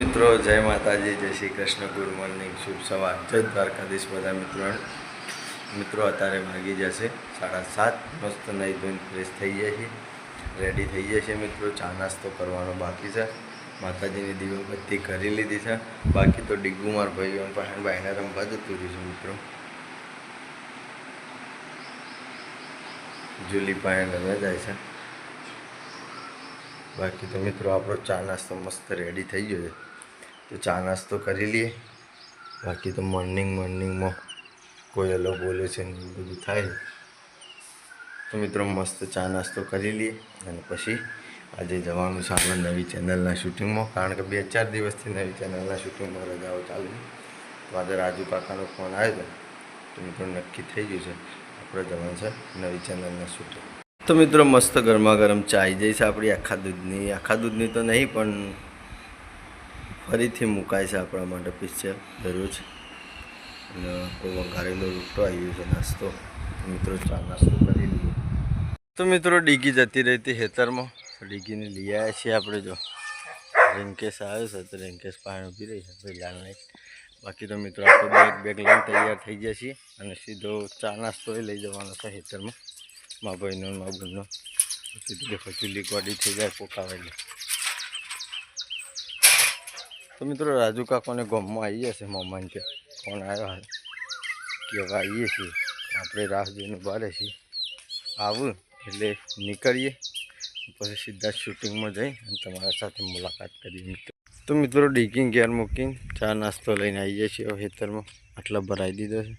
મિત્રો, જય માતાજી, જય શ્રી કૃષ્ણ, ગુડ મોર્નિંગ, શુભ સવાર. જય દ્વારકાધીશ બધા મિત્રો મિત્રો, અત્યારે ભાગી જશે સાડા સાત. મસ્ત નહીં ધોઈને ફ્રેશ થઈ જાય છે રેડી થઈ જાય છે મિત્રો. ચા નાસ્તો કરવાનો બાકી છે. માતાજીની દીવાબત્તી કરી લીધી છે. બાકી તો ડિગ્ગુ માર ભાઈઓ ભાઈને રમવા જતું રહ્યું છે મિત્રો. જુલી પાસે રમવા જાય છે. બાકી તો મિત્રો, આપણો ચા નાસ્તો મસ્ત રેડી થઈ ગયો છે. તો ચા નાસ્તો કરી લઈએ. બાકી તો મોર્નિંગ મોર્નિંગમાં કોઈ અલગ બોલે છે ને બધું થાય તો મિત્રો મસ્ત ચા નાસ્તો કરી લઈએ અને પછી આજે જવાનું છે આપણે નવી ચેનલના શૂટિંગમાં કારણ કે બે ચાર દિવસથી નવી ચેનલના શૂટિંગમાં રજાઓ ચાલુ તો આજે રાજુ કાકાનો ફોન આવ્યો હતો તો મિત્રો નક્કી થઈ ગયું છે આપણે જવાનું છે નવી ચેનલના શૂટિંગ તો મિત્રો મસ્ત ગરમા ગરમ ચા આવી છે આપણી આખા દૂધની. આખા દૂધની તો નહીં પણ ફરીથી મુકાય છે આપણા માટે પિક્ચર દરરોજ અને કોઈ વઘારેલો રૂટો આવ્યો છે, નાસ્તો. મિત્રો, ચા નાસ્તો કરી લઈએ. તો મિત્રો, ડીગી જતી રહી હતી ખેતરમાં. ડીગીને લઈ આવ્યા છીએ આપણે જો. રેન્કેશ આવ્યો છે, તો રેન્કેશ પાણી ઊભી રહી છે. પહેલાં નહીં બાકી તો મિત્રો, આપણે બેગ બેગ લઈને તૈયાર થઈ ગયા છીએ અને સીધો ચા નાસ્તો લઈ જવાનો છે ખેતરમાં. મા ભાઈનો, મા બહેનનો કીધું કે થઈ જાય પોકાવેલી તો મિત્રો રાજુ કાકોને ગમમાં આવી જશે મામાને કે ફોન આવ્યો કે હવે આવીએ છીએ. આપણે રાહ જોઈને બારે છીએ. આવું એટલે નીકળીએ. પછી સીધા શૂટિંગમાં જઈ અને તમારા સાથે મુલાકાત કરીએ તો મિત્રો ડીકિંગ ગેર મૂકીને ચા નાસ્તો લઈને આવી જાય હવે ખેતરમાં આટલા ભરાઈ દીધો છે.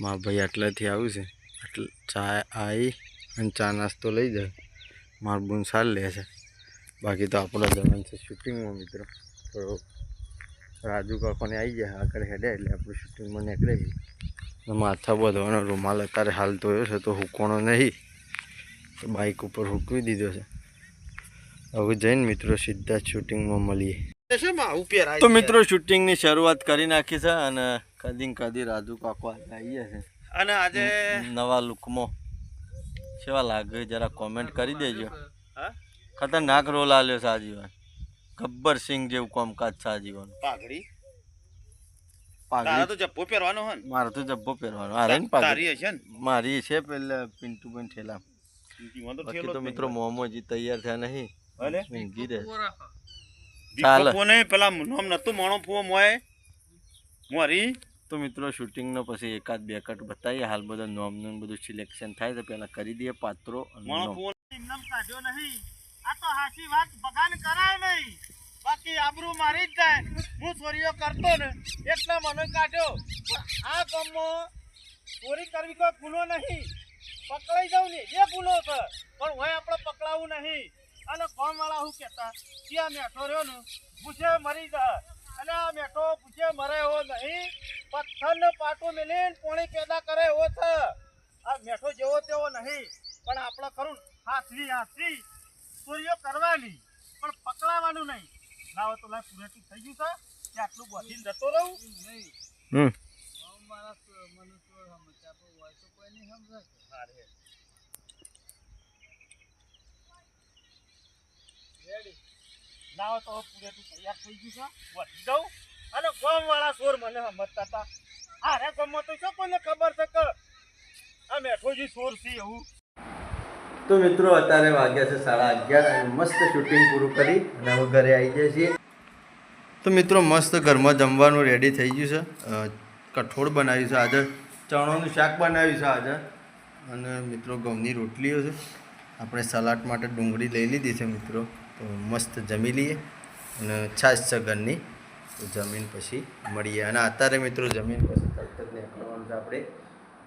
મા ભાઈ આટલાથી આવ્યું છે. એટલે ચા આવી અને ચા નાસ્તો લઈ જાય. માર બૂન સાર લે છે. બાકી તો આપણો જવાનું છે શૂટિંગમાં મિત્રો. તો રાજુ કાકોને આવી જાય આગળ હેડે એટલે આપણે શૂટિંગમાં નીકળે. માથા બધવાનો રૂમાલ અત્યારે હાલ ધોયો છે તો હુકોણો નહીં. તો બાઇક ઉપર હુકવી દીધો છે. હવે જઈને મિત્રો સીધા જ શૂટિંગમાં મળીએ. તો મિત્રો શૂટિંગની શરૂઆત કરી નાખી છે અને કદી કદી રાજુ કાકો આજે આવીએ છે. અને આજે નવા લુકમાં કેવા લાગે જરા કોમેન્ટ કરી દેજો. ખતરનાક રોલ આવ્યો છે આજીવન. ગબ્બર સિંહ જેવું કામકાજ સાજીવન પાઘડી. તારા તો જપ્પો પહેરવાનો હન મારે તો જબ્બો પહેરવાનો. આ રહી તારી હશે ને. મારી છે પેલા પિન્ટુબેન ઠેલા. બાકી તો મિત્રો. મોમોજી તૈયાર થયા નહીં. ભલે. ઊંઘી રહે. દીપક કોને? પેલા નામ નતું માણો ફુવો મોય મોરી. તો મિત્રો શૂટિંગનો પછી એકાદ બે કટ બતાવીએ. હાલ બધા નોમનું બધું સિલેક્શન થાય તો પહેલાં કરી દઈએ પાત્રો માણો નોમ. કાઢ્યો નહીં. આ તો હાચી વાત બગાન કરાય નહીં. બાકી આબરૂ મારી જ જાય. હું ચોરીઓ કરતો ને એટલા મને કાઢ્યો. આ ગામમાં ચોરી કરવી કોઈ ભૂલો નહીં. પકડાઈ જાઉં ને એ ભૂલો છે. પણ હોય આપણે પકડાવું નહીં. અને કોણ વાળા શું કહેતા? કે આ મેઠો રહ્યો ને, ભૂસે મરી જાય. અને આ મેઠો ભૂસે મરે એવો નહીં. પથ્થરને પાટું મેલીને પોણી પેદા કરે એવો છે. આ મેઠો જેવો તેવો નહીં. પણ આપણે ખરું હાથરી હાથરી ચોરીઓ કરવાની, પણ પકડાવાનું નહીં. લાવો તો લાય પૂરેટું થઈ ગયું છે. કે આટલું બોધીને જતો રહું? નહીં હમ લાવો તો હવે તૈયાર થઈ ગયું છે. વધી દઉં. અને ગામ વાળા સોર મને સમજતા હતા. આ રે તો શું કોને ખબર છે કે આ મેઠોજી સોર છે એવું? તો મિત્રો, અત્યારે વાગ્યા છે સાડા અગિયાર મસ્ત શૂટિંગ પૂરું કરી અને હવે ઘરે આવી જાય છીએ. તો મિત્રો, મસ્ત ઘરમાં જમવાનું રેડી થઈ ગયું છે. કઠોળ બનાવ્યું છે આજે. ચણાનું શાક બનાવ્યું છે આજે. અને મિત્રો, ઘઉંની રોટલીઓ છે. આપણે સલાડ માટે ડુંગળી લઈ લીધી છે મિત્રો. તો મસ્ત જમી લઈએ અને છાશ છે ઘરની. તો જમીન પછી મળીએ. અને અત્યારે મિત્રો, જમીન પછી તરત જ નીકળવાનું છે આપણે.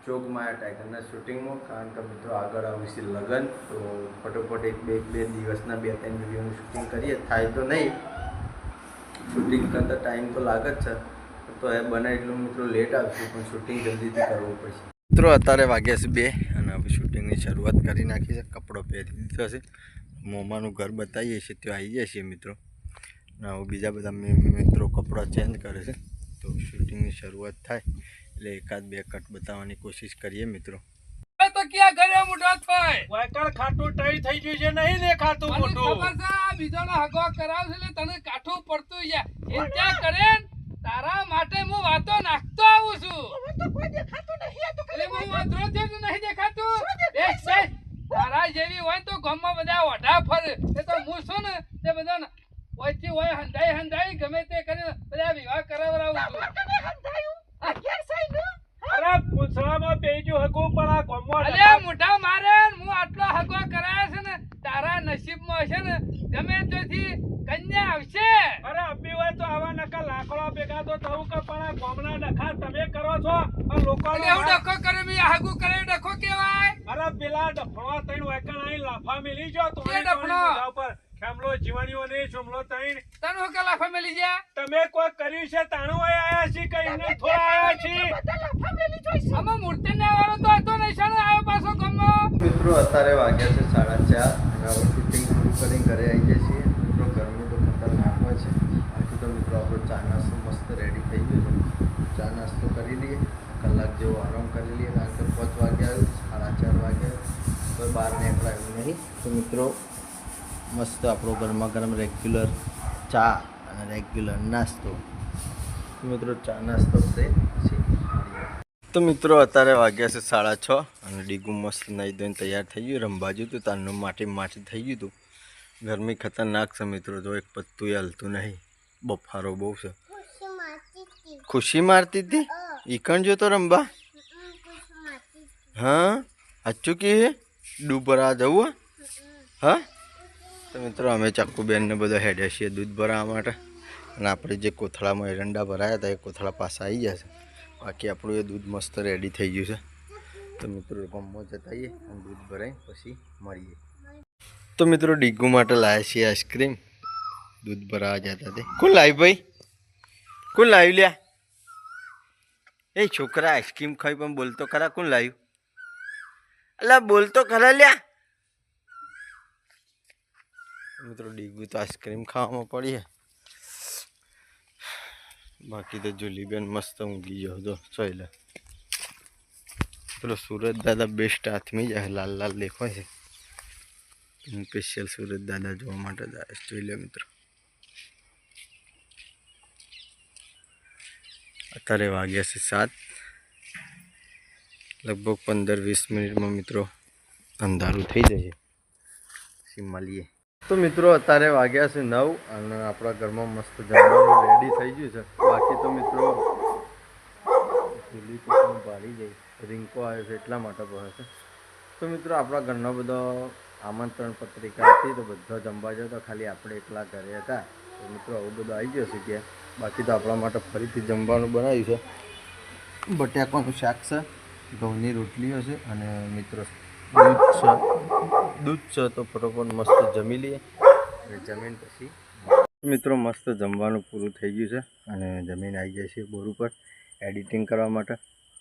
ચોકમાં ટાઈગરના શૂટિંગમાં કારણ કે મિત્રો આગળ આવશે લગ્ન. તો ફટોફટ એક બે બે દિવસના બે ત્રણ વિડીયોનું શૂટિંગ કરીએ. થાય તો નહીં. શૂટિંગ કરતાં ટાઈમ તો લાગે જ છે. તો એ બને એટલું મિત્રો લેટ આવશે, પણ શૂટિંગ જલ્દીથી કરવું પડશે. મિત્રો અત્યારે વાગ્યા છે બે, અને હવે શૂટિંગની શરૂઆત કરી નાખી છે. કપડો પહેરી દીધો છે. મોમાનું ઘર બતાવીએ છીએ, ત્યાં આવી જાય છીએ મિત્રો. અને હવે બીજા બધા મિત્રો કપડાં ચેન્જ કરે છે. તો શૂટિંગની શરૂઆત થાય. એટલે એકાદ બે કટ બતાવવાની કોશિશ કરીએ મિત્રો. તો ક્યાં ઘરે મોટો થાય? વાયકણ ખાટું ટઈ થઈ ગયું છે નહીં દેખાતું મોટું ખબર બીજાનો હગો કરાવશે એટલે તને કાઠું પડતું છે. એ ત્યાં કરે? તારા માટે હું વાતો નાખતો આવું છું. એટલે હું વાંદરો છે નહીં દેખાતું. તારા જેવી હોય તો ગામમાં બધા ઓઢા ફરે. એ તો હું છું ને તે બધા ઓયથી ઓય હંધાઈ હંધાઈ ગમે તે કરીને બધા વિવાહ કરાવડાવું છું અરે પૂંછડામાં બેજો હગું પણ આ ગોમમાં અલ્યા મોઢા મારે ને હું આટલો હગો કરાયો છે ને તારા નસીબમાં હશે ને ગમે તેથી કન્યા આવશે અરે અબ્બી હોય તો આવા નકા લાકડા ભેગા તો થવું કે પણ આ ગોમના ડખા તમે કરો છો અને લોકોનો એટલે એવું ડખો કરે મેં હગો કરે એ ડખો કહેવાય અરે પેલા ડફણો તઈન વાયકણ આઈ લાફા મેલી જો તો ડફણો? ખેમલો જીવાણીઓ ને શુમલો તઈન. તને હું કલા ફેમિલી છે? તમે કોઈ કર્યું છે? તાણું આય છે કઈ ને થોડા આયા છે આમાં મૂર્તિ ને વાળો તો હતો નહીં શાણે આવ્યો પાછો ગમો મિત્રો અત્યારે વાગ્યા છે સાડા ચાર અને હવે શૂટિંગ પૂરું કરીને ઘરે આવી જઈએ છીએ. મિત્રો ગરમી તો ખતરનાક હોય છે. બાકી તો મિત્રો આપણો ચા નાસ્તો મસ્ત રેડી થઈ ગયો છે. ચા નાસ્તો કરી લઈએ. કલાક જેવો આરામ કરી લઈએ કારણ કે પાંચ વાગ્યા સાડા ચાર વાગ્યા. તો બહાર નીકળાયું નહીં. તો મિત્રો મસ્ત આપણો ગરમા ગરમ રેગ્યુલર ચા અને રેગ્યુલર નાસ્તો. મિત્રો ચા નાસ્તો છે. તો મિત્રો અત્યારે વાગ્યા છે સાડા છ અને ડીગું મસ્ત નાહી ધોઈને તૈયાર થઈ ગયું. રંબાજુ હતું તારનું માટી માટી થઈ ગયું હતું. ગરમી ખતરનાક છે મિત્રો જો એક પત્તું હલતું નહીં. બફારો બહુ છે. ખુશી મારતી હતી. ઈકણ જોતો રમવા? હા? સાચું કે ડૂબ ભરા જવું હે? હા તો મિત્રો અમે ચક્કુબેનને બધા હેડ્યા છીએ દૂધ ભરાવવા માટે. અને આપણે જે કોથળામાં એરંડા ભરાયા હતા એ કોથળા પાસે આવી ગયા છે. બાકી આપણું એ દૂધ મસ્ત રેડી થઈ ગયું છે. તો મિત્રો ગમમાં જતા આવીએ અને દૂધ ભરાઈ પછી મળીએ. તો મિત્રો ડીગુ માટે લાવ્યા છીએ આઈસ્ક્રીમ. દૂધ ભરાવા જતા તે. કોણ લાવ્યું ભાઈ? કોણ લાવ્યું લ્યા? એ છોકરા આઈસ્ક્રીમ ખાઈ પણ બોલતો ખરા કોણ લાવ્યું અલા બોલતો ખરા લ્યા. મિત્રો, ડીગુ તો આઈસ્ક્રીમ ખાવામાં પડી છે. બાકી તો જુલીબેન મસ્ત ઊંઘી ગયો હતો. ચોઈલા પેલો સુરત દાદા બેસ્ટ હાથમી જાય, લાલ લાલ દેખાય છે. હું સ્પેશિયલ સુરત દાદા જોવા માટે જાય જોઈ લે મિત્રો. અત્યારે વાગ્યા છે સાત. લગભગ પંદર વીસ મિનિટમાં મિત્રો અંધારું થઈ જશે. પછી મળીએ તો મિત્રો અત્યારે વાગ્યા છે નવ અને આપણા ઘરમાં મસ્ત જમવાનું રેડી થઈ ગયું છે. બાકી તો મિત્રો ચૂલી તો જાય રિંકો આવ્યો છે એટલા માટે ભરે છે. તો મિત્રો આપણા ઘરનો બધો આમંત્રણ પત્રિકા હતી તો બધા જમવા જતો તો ખાલી આપણે એકલા ઘરે હતા. તો મિત્રો આવું બધું આવી ગયું છે કે બાકી તો આપણા માટે ફરીથી જમવાનું બનાવ્યું છે. બટાકાનું શાક છે. ઘઉંની રોટલીઓ છે અને મિત્રો દૂધ છે. દૂધ છે તો ફટોફટ મસ્ત જમી લઈએ. અને જમીન પછી મિત્રો મસ્ત જમવાનું પૂરું થઈ ગયું છે અને જમીન આવી જાય છે બોર ઉપર એડિટિંગ કરવા માટે.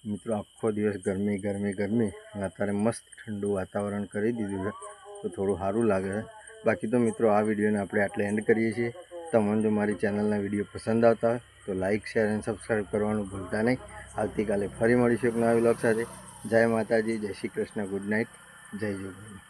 મિત્રો આખો દિવસ ગરમી ગરમી ગરમી અને અત્યારે મસ્ત ઠંડુ વાતાવરણ કરી દીધું છે. તો થોડું સારું લાગે છે. બાકી તો મિત્રો આ વિડીયોને આપણે આટલે એન્ડ કરીએ છીએ. તમને જો મારી ચેનલના વીડિયો પસંદ આવતા હોય તો લાઇક શેર અને સબસ્ક્રાઈબ કરવાનું ભૂલતા નહીં. આવતીકાલે ફરી મળીશું એક નવા વ્લોગ સાથે. જય માતાજી, જય શ્રી કૃષ્ણ ગુડ નાઇટ જય જોગણી